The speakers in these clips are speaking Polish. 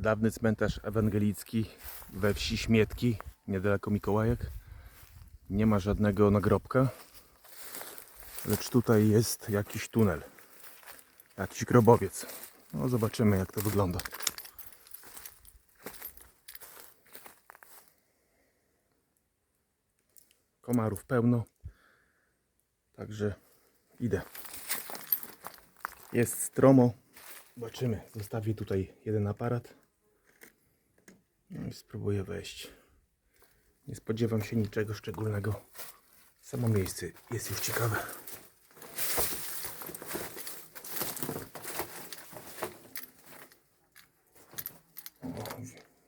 dawny cmentarz ewangelicki we wsi Śmietki, niedaleko Mikołajek. Nie ma żadnego nagrobka, lecz tutaj jest jakiś tunel, jakiś grobowiec. No zobaczymy jak to wygląda. Komarów pełno, także idę. Jest stromo. Zobaczymy. Zostawię tutaj jeden aparat. No i spróbuję wejść. Nie spodziewam się niczego szczególnego. Samo miejsce jest już ciekawe.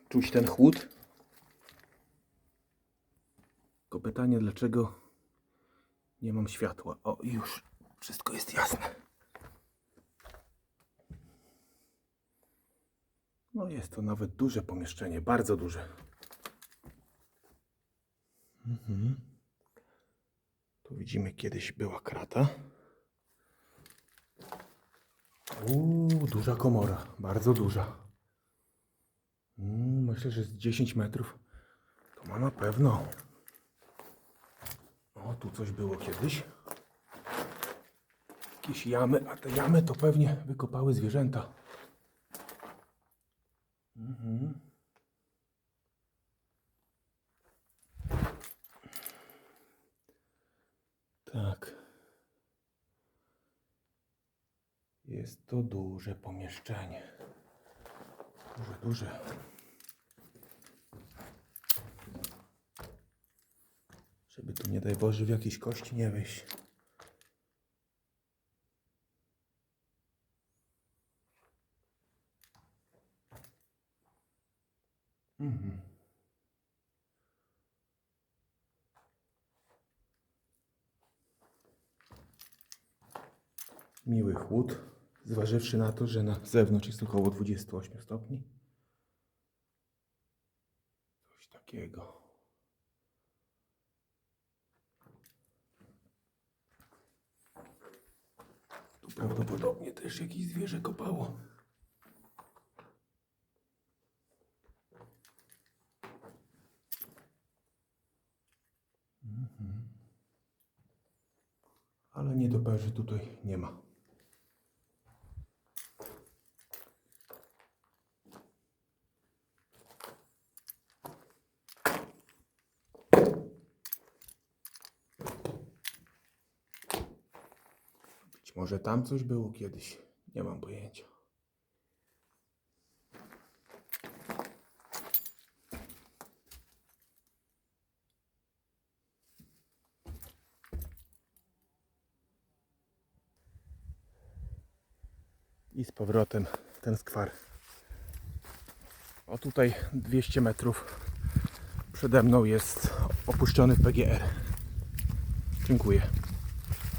Czuć ten chłód. Tylko pytanie, dlaczego nie mam światła. O, już wszystko jest jasne. No jest to nawet duże pomieszczenie, bardzo duże. Mhm. Tu widzimy kiedyś była krata. Uuu, duża komora, bardzo duża. Mm, myślę, że z 10 metrów to ma na pewno. O, tu coś było kiedyś. Jakieś jamy, a te jamy to pewnie wykopały zwierzęta. Mhm. Tak. Jest to duże pomieszczenie. Duże, duże. Żeby tu nie daj Boże w jakieś kości nie wejść. Mhm. Miły chłód, zważywszy na to, że na zewnątrz jest około 28 stopni. Coś takiego. Tu prawdopodobnie też jakieś zwierzę kopało. Ale nietoperzy tutaj nie ma. Może tam coś było kiedyś. Nie mam pojęcia. I z powrotem ten skwar. O tutaj 200 metrów przede mną jest opuszczony PGR. Dziękuję.